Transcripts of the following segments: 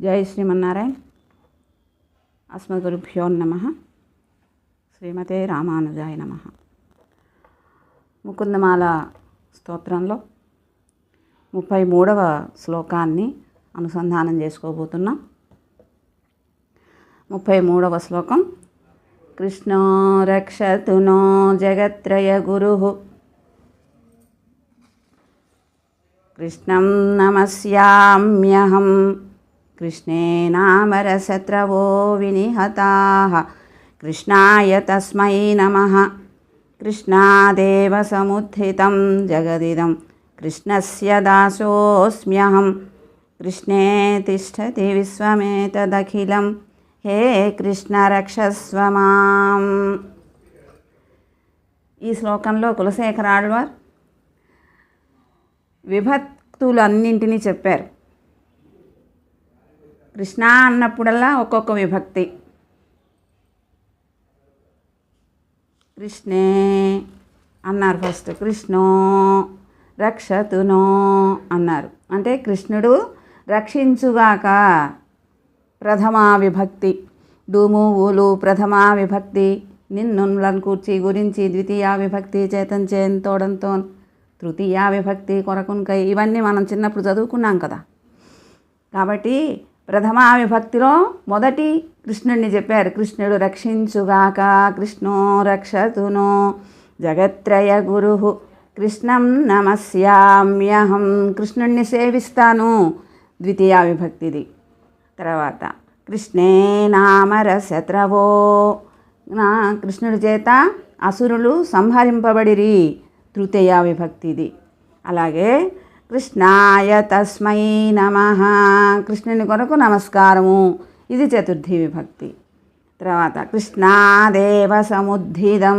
జై శ్రీమన్నారాయణ. అస్మద్గురుభ్యో నమ. శ్రీమతే రామానుజాయ నమ. ముకుందమాల స్తోత్రంలో ముప్పై మూడవ శ్లోకాన్ని అనుసంధానం చేసుకోబోతున్నాం. ముప్పై మూడవ శ్లోకం. కృష్ణో రక్షతు నో జగత్రయ గురు. కృష్ణం నమస్యామ్యహం. కృష్ణేనామరశత్రవో వినిహతా కృష్ణాయ తస్మై నమః కృష్ణాదేవ సముత్థితం జగదిదం కృష్ణస్య దాసోస్మ్యహం కృష్ణే తిష్టతి విశ్వమేతదఖిలం హే కృష్ణ రక్షస్వ మాం ఈ శ్లోకంలో కులశేఖర ఆళ్వార్ విభక్తులన్నింటినీ చెప్పారు. కృష్ణ అన్నప్పుడల్లా ఒక్కొక్క విభక్తి. కృష్ణే అన్నారు ఫస్ట్. కృష్ణో రక్షతునో అన్నారు. అంటే కృష్ణుడు రక్షించుగాక ప్రథమా విభక్తి. డూము ఊలు ప్రథమా విభక్తి. నిన్నులను కూర్చి గురించి ద్వితీయ విభక్తి చేతన్ చేన్ తోడంతో తృతీయ విభక్తి కొరకున్కై ఇవన్నీ మనం చిన్నప్పుడు చదువుకున్నాం కదా. కాబట్టి ప్రథమా విభక్తిలో మొదటి కృష్ణుడిని చెప్పారు. కృష్ణుడు రక్షించుగాక కృష్ణో రక్షతును జగత్రయ గురు కృష్ణం నమస్యామ్యహం కృష్ణుణ్ణి సేవిస్తాను. ద్వితీయ విభక్తిది తర్వాత కృష్ణే నామర శత్రవో నా కృష్ణుడి చేత అసురులు సంహరింపబడిరి. తృతీయ విభక్తిది అలాగే కృష్ణాయ తస్మై నమ. కృష్ణుని కొరకు నమస్కారము. ఇది చతుర్థి విభక్తి. తర్వాత కృష్ణాదేవ సముద్ధిదం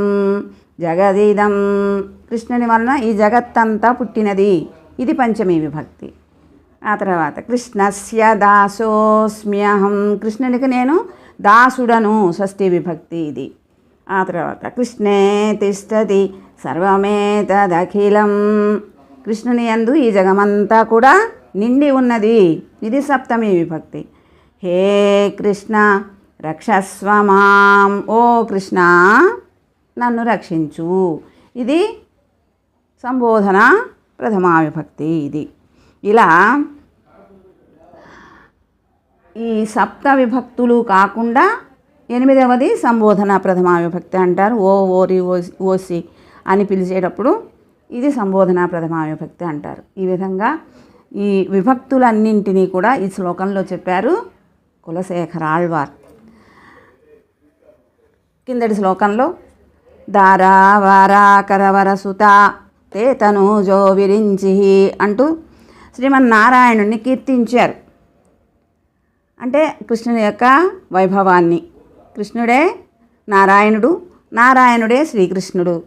జగదిదం. కృష్ణుని వలన ఈ జగత్తంతా పుట్టినది. ఇది పంచమి విభక్తి. ఆ తర్వాత కృష్ణస్య దాసోస్మ్యహం. కృష్ణునికి నేను దాసుడను. షష్ఠి విభక్తి ఇది. ఆ తర్వాత కృష్ణే తిష్టది సర్వమేతదఖిలం. కృష్ణుని యందు ఈ జగమంతా కూడా నిండి ఉన్నది. ఇది సప్తమి విభక్తి. హే కృష్ణ రక్షస్వ మాం. ఓ కృష్ణ నన్ను రక్షించు. ఇది సంబోధన ప్రథమా విభక్తి ఇది. ఇలా ఈ సప్త విభక్తులు కాకుండా ఎనిమిదవది సంబోధన ప్రథమా విభక్తి అంటారు. ఓ ఓరి ఓసి ఓసి అని పిలిచేటప్పుడు ఇది సంబోధన ప్రథమా విభక్తి అంటారు. ఈ విధంగా ఈ విభక్తులన్నింటినీ కూడా ఈ శ్లోకంలో చెప్పారు కులశేఖర ఆళ్వార్. కిందటి శ్లోకంలో దారా వారా కరవర సుత విరించి అంటూ శ్రీమన్నారాయణుని కీర్తించారు. అంటే కృష్ణుని యొక్క వైభవాన్ని. కృష్ణుడే నారాయణుడు నారాయణుడే శ్రీకృష్ణుడు.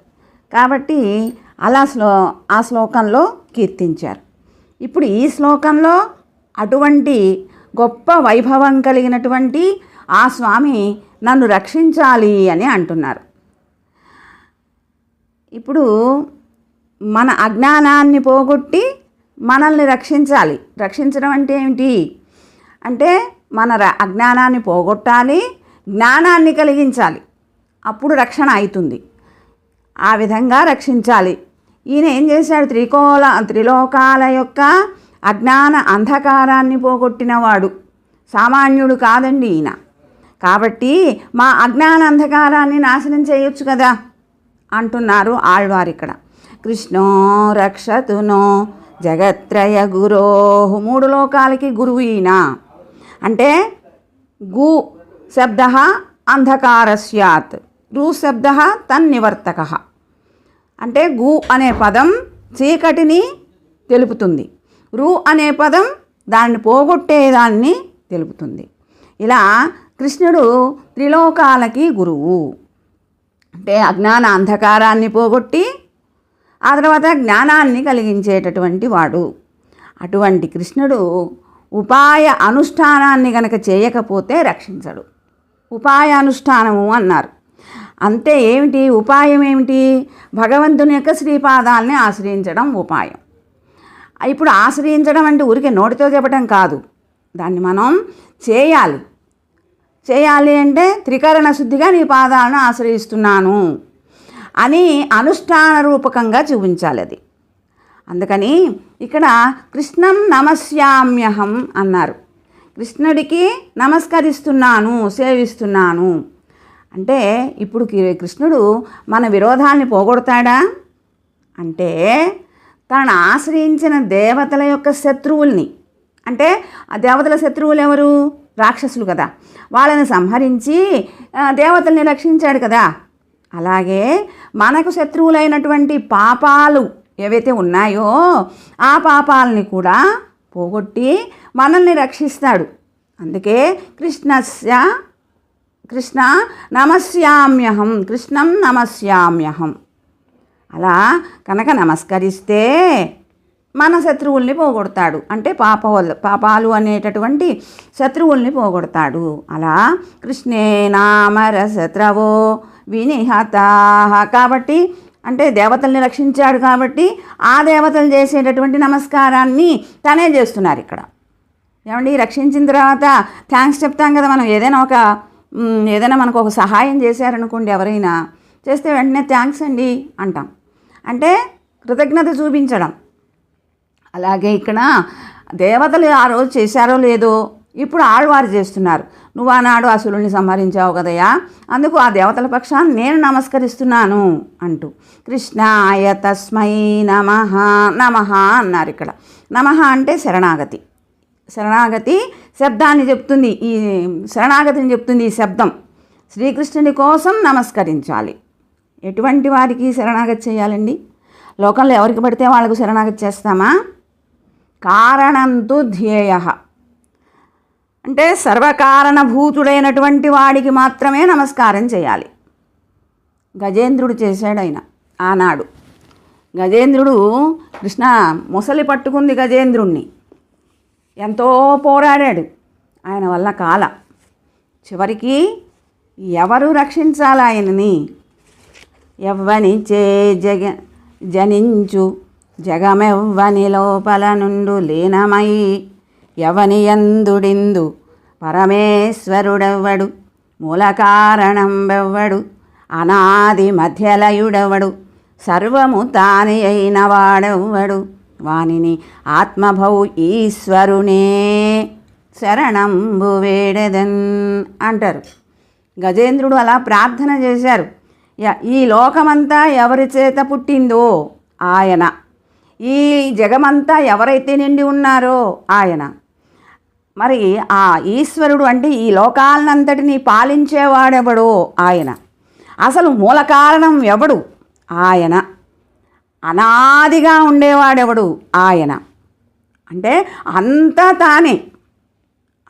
కాబట్టి అలా శ్లో ఆ శ్లోకంలో కీర్తించారు. ఇప్పుడు ఈ శ్లోకంలో అటువంటి గొప్ప వైభవం కలిగినటువంటి ఆ స్వామి నన్ను రక్షించాలి అని అంటున్నారు. ఇప్పుడు మన అజ్ఞానాన్ని పోగొట్టి మనల్ని రక్షించాలి. రక్షించడం అంటే ఏమిటి? అంటే మన ర- అజ్ఞానాన్ని పోగొట్టాలి జ్ఞానాన్ని కలిగించాలి. అప్పుడు రక్షణ అవుతుంది. ఆ విధంగా రక్షించాలి. ఈయన ఏం చేశాడు? త్రికోల త్రిలోకాల యొక్క అజ్ఞాన అంధకారాన్ని పోగొట్టినవాడు. సామాన్యుడు కాదండి ఈయన. కాబట్టి మా అజ్ఞాన అంధకారాన్ని నాశనం చేయొచ్చు కదా అంటున్నారు ఆళ్వారు ఇక్కడ. కృష్ణో రక్షతునో జగత్రయ గురో మూడు లోకాలకి గురువు ఈయన. అంటే గు శబ్ద అంధకార స్యాత్ రు శబ్ద తన్నివర్తక. అంటే గు అనే పదం చీకటిని తెలుపుతుంది. రు అనే పదం దాన్ని పోగొట్టేదాన్ని తెలుపుతుంది. ఇలా కృష్ణుడు త్రిలోకాలకి గురువు. అంటే అజ్ఞాన అంధకారాన్ని పోగొట్టి ఆ తర్వాత జ్ఞానాన్ని కలిగించేటటువంటి వాడు. అటువంటి కృష్ణుడు ఉపాయ అనుష్ఠానాన్ని గనక చేయకపోతే రక్షించడు. ఉపాయ అనుష్ఠానము అన్నారు. అంతే ఏమిటి? ఉపాయం ఏమిటి? భగవంతుని యొక్క శ్రీపాదాలని ఆశ్రయించడం ఉపాయం. ఇప్పుడు ఆశ్రయించడం అంటే ఊరికే నోటితో చెప్పడం కాదు. దాన్ని మనం చేయాలి. చేయాలి అంటే త్రికరణ శుద్ధిగా నీ పాదాలను ఆశ్రయిస్తున్నాను అని అనుష్ఠాన రూపకంగా చూపించాలి అది. అందుకని ఇక్కడ కృష్ణం నమస్యామ్యహం అన్నారు. కృష్ణుడికి నమస్కరిస్తున్నాను సేవిస్తున్నాను. అంటే ఇప్పుడు కృష్ణుడు మన విరోధాల్ని పోగొడతాడా? అంటే తనను ఆశ్రయించిన దేవతల యొక్క శత్రువుల్ని. అంటే ఆ దేవతల శత్రువులు ఎవరు? రాక్షసులు కదా. వాళ్ళని సంహరించి దేవతల్ని రక్షించాడు కదా. అలాగే మనకు శత్రువులైనటువంటి పాపాలు ఏవైతే ఉన్నాయో ఆ పాపాలని కూడా పోగొట్టి మనల్ని రక్షిస్తాడు. అందుకే కృష్ణస్య కృష్ణ నమస్యామ్యహం కృష్ణం నమస్యామ్యహం. అలా కనుక నమస్కరిస్తే మన శత్రువుల్ని పోగొడతాడు. అంటే పాప పాపాలు అనేటటువంటి శత్రువుల్ని పోగొడతాడు. అలా కృష్ణే నామర శత్రవో వినిహతా. కాబట్టి అంటే దేవతల్ని రక్షించాడు కాబట్టి ఆ దేవతలు చేసేటటువంటి నమస్కారాన్ని తనే చేస్తున్నారు ఇక్కడ. ఏమండి రక్షించిన తర్వాత థ్యాంక్స్ చెప్తాం కదా మనం. ఏదైనా ఒక ఏదైనా మనకు ఒక సహాయం చేశారనుకోండి ఎవరైనా చేస్తే వెంటనే థ్యాంక్స్ అండి అంటాం. అంటే కృతజ్ఞత చూపించడం. అలాగే ఇక్కడ దేవతలు ఆ రోజు చేశారో లేదో ఇప్పుడు ఆళ్వారు చేస్తున్నారు. నువ్వు ఆనాడు అసురుల్ని సంహరించావు కదయ్యా అందుకు ఆ దేవతల పక్షాన్ని నేను నమస్కరిస్తున్నాను అంటూ. కృష్ణాయ తస్మై నమ నమ అన్నారు ఇక్కడ. నమ అంటే శరణాగతి. శరణాగతి శబ్దాన్ని చెప్తుంది. ఈ శరణాగతిని చెప్తుంది ఈ శబ్దం. శ్రీకృష్ణుని కోసం నమస్కరించాలి. ఎటువంటి వారికి శరణాగతి చేయాలండి? లోకంలో ఎవరికి పడితే వాళ్ళకు శరణాగతి చేస్తామా? కారణంతు ధ్యేయ. అంటే సర్వకారణభూతుడైనటువంటి వాడికి మాత్రమే నమస్కారం చేయాలి. గజేంద్రుడు చేశాడు ఆయన ఆనాడు. గజేంద్రుడు కృష్ణ ముసలి పట్టుకుంది గజేంద్రుణ్ణి. ఎంతో పోరాడాడు. ఆయన వల్ల కాల. చివరికి ఎవరు రక్షించాలి ఆయనని? ఎవ్వని చే జగ జనించు. జగమెవ్వని లోపల నుండు లీనమై ఎవని ఎందుడిందు? పరమేశ్వరుడెవ్వడు? మూల కారణంబెవ్వడు అనాది మధ్యలయుడెవ్వడు? సర్వము తాని అయిన వాడెవ్వడు? వానిని ఆత్మభౌ ఈశ్వరునే శరణంబు వేడెదన్ అంటారు. గజేంద్రుడు అలా ప్రార్థన చేశారు. య- ఈ లోకమంతా ఎవరి చేత పుట్టిందో ఆయన. ఈ జగమంతా ఎవరైతే నిండి ఉన్నారో ఆయన. మరి ఆ ఈశ్వరుడు అంటే ఈ లోకాలనంతటినీ పాలించేవాడెవడో ఆయన. అసలు మూల కారణం ఎవడు? ఆయన. అనాదిగా ఉండేవాడెవడు? ఆయన. అంటే అంతా తానే.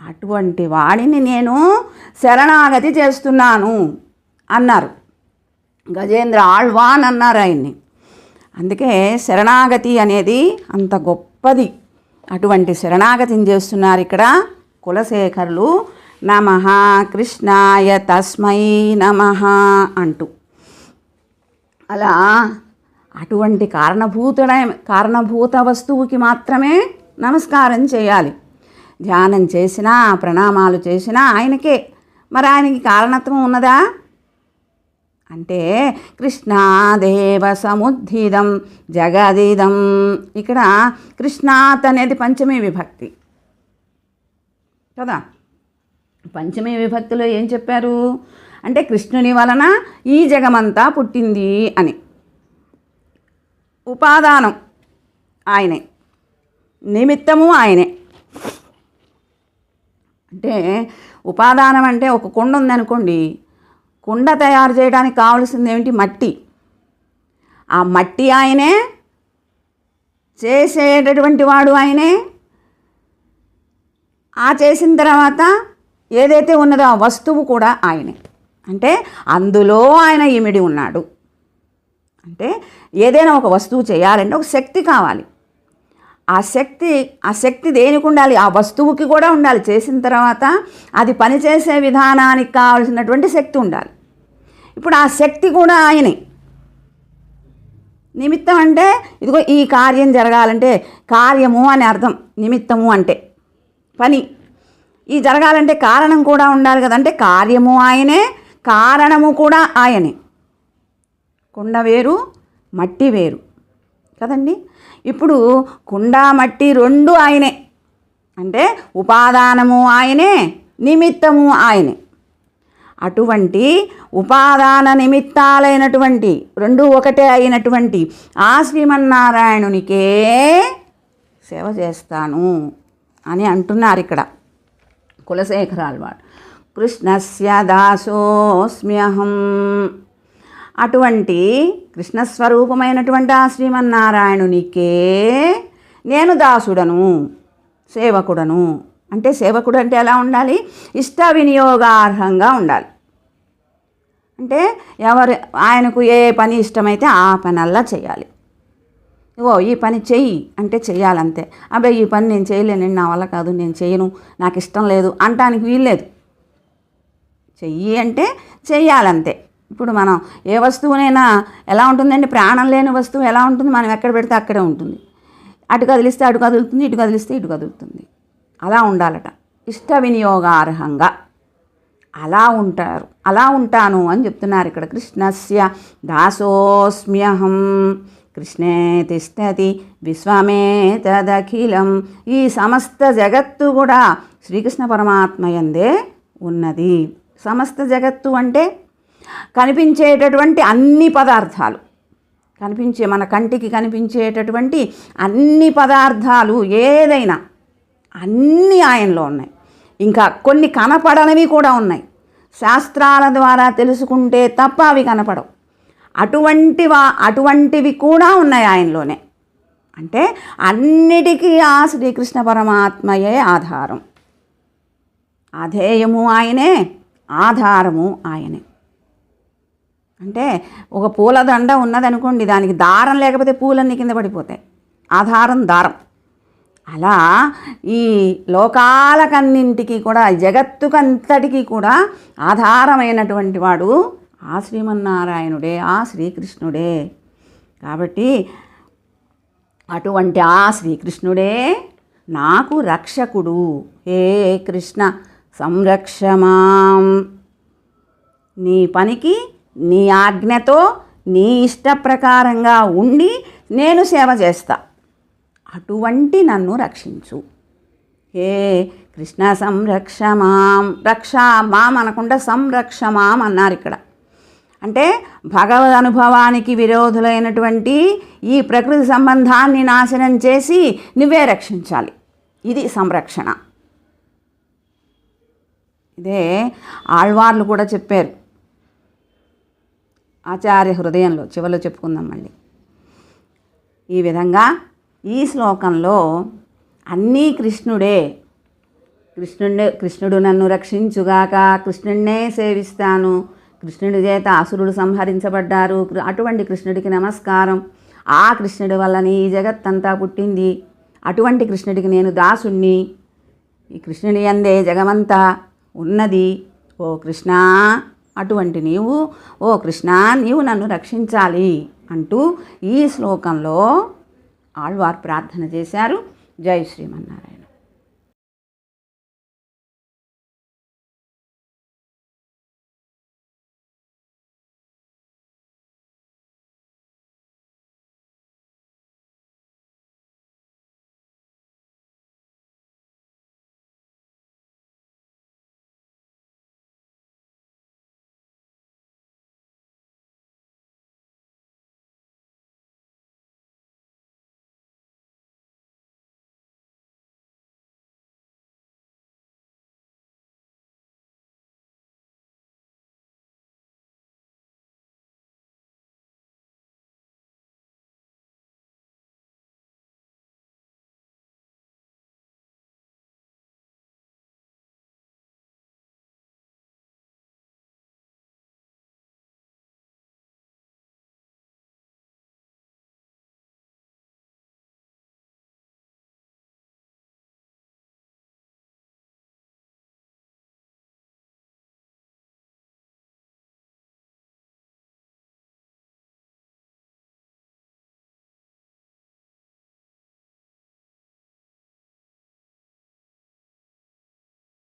అటువంటి వాడిని నేను శరణాగతి చేస్తున్నాను అన్నారు. గజేంద్ర ఆళ్వాన్ అన్నారు ఆయన్ని. అందుకే శరణాగతి అనేది అంత గొప్పది. అటువంటి శరణాగతిని చేస్తున్నారు ఇక్కడ కులశేఖరులు. నమ కృష్ణాయ తస్మై నమ అంటూ. అలా అటువంటి కారణభూతుడ కారణభూత వస్తువుకి మాత్రమే నమస్కారం చేయాలి. ధ్యానం చేసినా ప్రణామాలు చేసినా ఆయనకే. మరి ఆయనకి కారణత్వం ఉన్నదా? అంటే కృష్ణాదేవ సముద్ధిదం జగదిదం. ఇక్కడ కృష్ణాత్ అనేది పంచమీ విభక్తి. కదా? పంచమీ విభక్తిలో ఏం చెప్పారు? అంటే కృష్ణుని వలన ఈ జగమంతా పుట్టింది అని. ఉపాదానం ఆయనే. నిమిత్తము ఆయనే. అంటే ఉపాదానం అంటే ఒక కుండ ఉందనుకోండి కుండ తయారు చేయడానికి కావాల్సింది ఏమిటి మట్టి. ఆ మట్టి ఆయనే చేసేటటువంటి వాడు ఆయనే. ఆ చేసిన తర్వాత ఏదైతే ఉన్నదో ఆ వస్తువు కూడా ఆయనే. అంటే అందులో ఆయన ఇమిడి ఉన్నాడు. అంటే ఏదైనా ఒక వస్తువు చేయాలంటే ఒక శక్తి కావాలి. ఆ శక్తి ఆ శక్తి దేనికి ఉండాలి? ఆ వస్తువుకి కూడా ఉండాలి. చేసిన తర్వాత అది పనిచేసే విధానానికి కావాల్సినటువంటి శక్తి ఉండాలి. ఇప్పుడు ఆ శక్తి కూడా ఆయనే. నిమిత్తం అంటే ఇదిగో ఈ కార్యం జరగాలంటే కార్యము అని అర్థం. నిమిత్తము అంటే పని. ఈ జరగాలంటే కారణం కూడా ఉండాలి కదంటే కార్యము ఆయనే కారణము కూడా ఆయనే. కుండ వేరు మట్టి వేరు. కదండి? ఇప్పుడు కుండ మట్టి రెండు ఆయనే. అంటే ఉపాదానము ఆయనే నిమిత్తము ఆయనే. అటువంటి ఉపాదాన నిమిత్తాలైనటువంటి రెండు ఒకటే అయినటువంటి ఆ శ్రీమన్నారాయణునికే సేవ చేస్తాను అని అంటున్నారు ఇక్కడ కులశేఖరాలు వాడు కృష్ణస్య దాసోస్మ్యహం. అటువంటి కృష్ణస్వరూపమైనటువంటి ఆ శ్రీమన్నారాయణునికే నేను దాసుడను సేవకుడను. అంటే సేవకుడు అంటే ఎలా ఉండాలి? ఇష్ట వినియోగార్హంగా ఉండాలి. అంటే ఎవరు ఆయనకు ఏ పని ఇష్టమైతే ఆ పనల్లా చేయాలి. ఓ ఈ పని చెయ్యి అంటే చెయ్యాలంతే. అబ్బాయి ఈ పని నేను చేయలేను నా వల్ల కాదు నేను చేయను నాకు ఇష్టం లేదు అంటానికి వీల్లేదు. చెయ్యి అంటే చెయ్యాలంతే. ఇప్పుడు మనం ఏ వస్తువునైనా ఎలా ఉంటుందండి? ప్రాణం లేని వస్తువు ఎలా ఉంటుంది? మనం ఎక్కడ పెడితే అక్కడే ఉంటుంది. అటు కదిలిస్తే అటు కదులుతుంది ఇటు కదిలిస్తే ఇటు కదులుతుంది. అలా ఉండాలట. ఇష్ట వినియోగార్హంగా. అలా ఉంటారు. అలా ఉంటాను అని చెప్తున్నారు ఇక్కడ కృష్ణస్య దాసోస్మ్యహం. కృష్ణే తిష్టతి విశ్వమేతదఖిలం. ఈ సమస్త జగత్తు కూడా శ్రీకృష్ణ పరమాత్మయందే ఉన్నది. సమస్త జగత్తు అంటే కనిపించేటటువంటి అన్ని పదార్థాలు. కనిపించే మన కంటికి కనిపించేటటువంటి అన్ని పదార్థాలు ఏదైనా అన్నీ ఆయనలో ఉన్నాయి. ఇంకా కొన్ని కనపడనివి కూడా ఉన్నాయి. శాస్త్రాల ద్వారా తెలుసుకుంటే తప్ప అవి కనపడవు. అటువంటి వా అటువంటివి కూడా ఉన్నాయి ఆయనలోనే. అంటే అన్నిటికీ ఆ శ్రీకృష్ణ పరమాత్మయే ఆధారం. అధేయము ఆయనే ఆధారము ఆయనే. అంటే ఒక పూలదండ ఉన్నదనుకోండి దానికి దారం లేకపోతే పూలన్నీ కింద పడిపోతాయి. ఆధారం దారం. అలా ఈ లోకాలకన్నింటికి కూడా జగత్తుకంతటికి కూడా ఆధారమైనటువంటి వాడు ఆ శ్రీమన్నారాయణుడే ఆ శ్రీకృష్ణుడే. కాబట్టి అటువంటి ఆ శ్రీకృష్ణుడే నాకు రక్షకుడు. హే కృష్ణ సంరక్షమాం నీ పనికి నీ ఆజ్ఞతో నీ ఇష్ట ప్రకారంగా ఉండి నేను సేవ చేస్తా. అటువంటి నన్ను రక్షించు. హే కృష్ణ సంరక్షమాం రక్ష మాం అనకుండా సంరక్షమాం అన్నారు ఇక్కడ. అంటే భగవద్ అనుభవానికి విరోధులైనటువంటి ఈ ప్రకృతి సంబంధాన్ని నాశనం చేసి నువ్వే రక్షించాలి. ఇది సంరక్షణ. ఇదే ఆళ్వార్లు కూడా చెప్పారు. ఆచార్య హృదయంలో చివరిలో చెప్పుకుందాం మళ్ళీ. ఈ విధంగా ఈ శ్లోకంలో అన్నీ కృష్ణుడే. కృష్ణుడే కృష్ణుడు నన్ను రక్షించుగాక కృష్ణుడినే సేవిస్తాను. కృష్ణుడి చేత అసురుడు సంహరించబడ్డారు. కృ- అటువంటి కృష్ణుడికి నమస్కారం. ఆ కృష్ణుడి వల్లనే ఈ జగత్తంతా పుట్టింది. అటువంటి కృష్ణుడికి నేను దాసుణ్ణి. ఈ కృష్ణుని అందే జగమంతా ఉన్నది. ఓ కృష్ణ అటువంటి నీవు ఓ కృష్ణ నీవు నన్ను రక్షించాలి అంటూ ఈ శ్లోకంలో ఆళ్వార్ ప్రార్థన చేశారు. జై శ్రీమన్నారాయణ.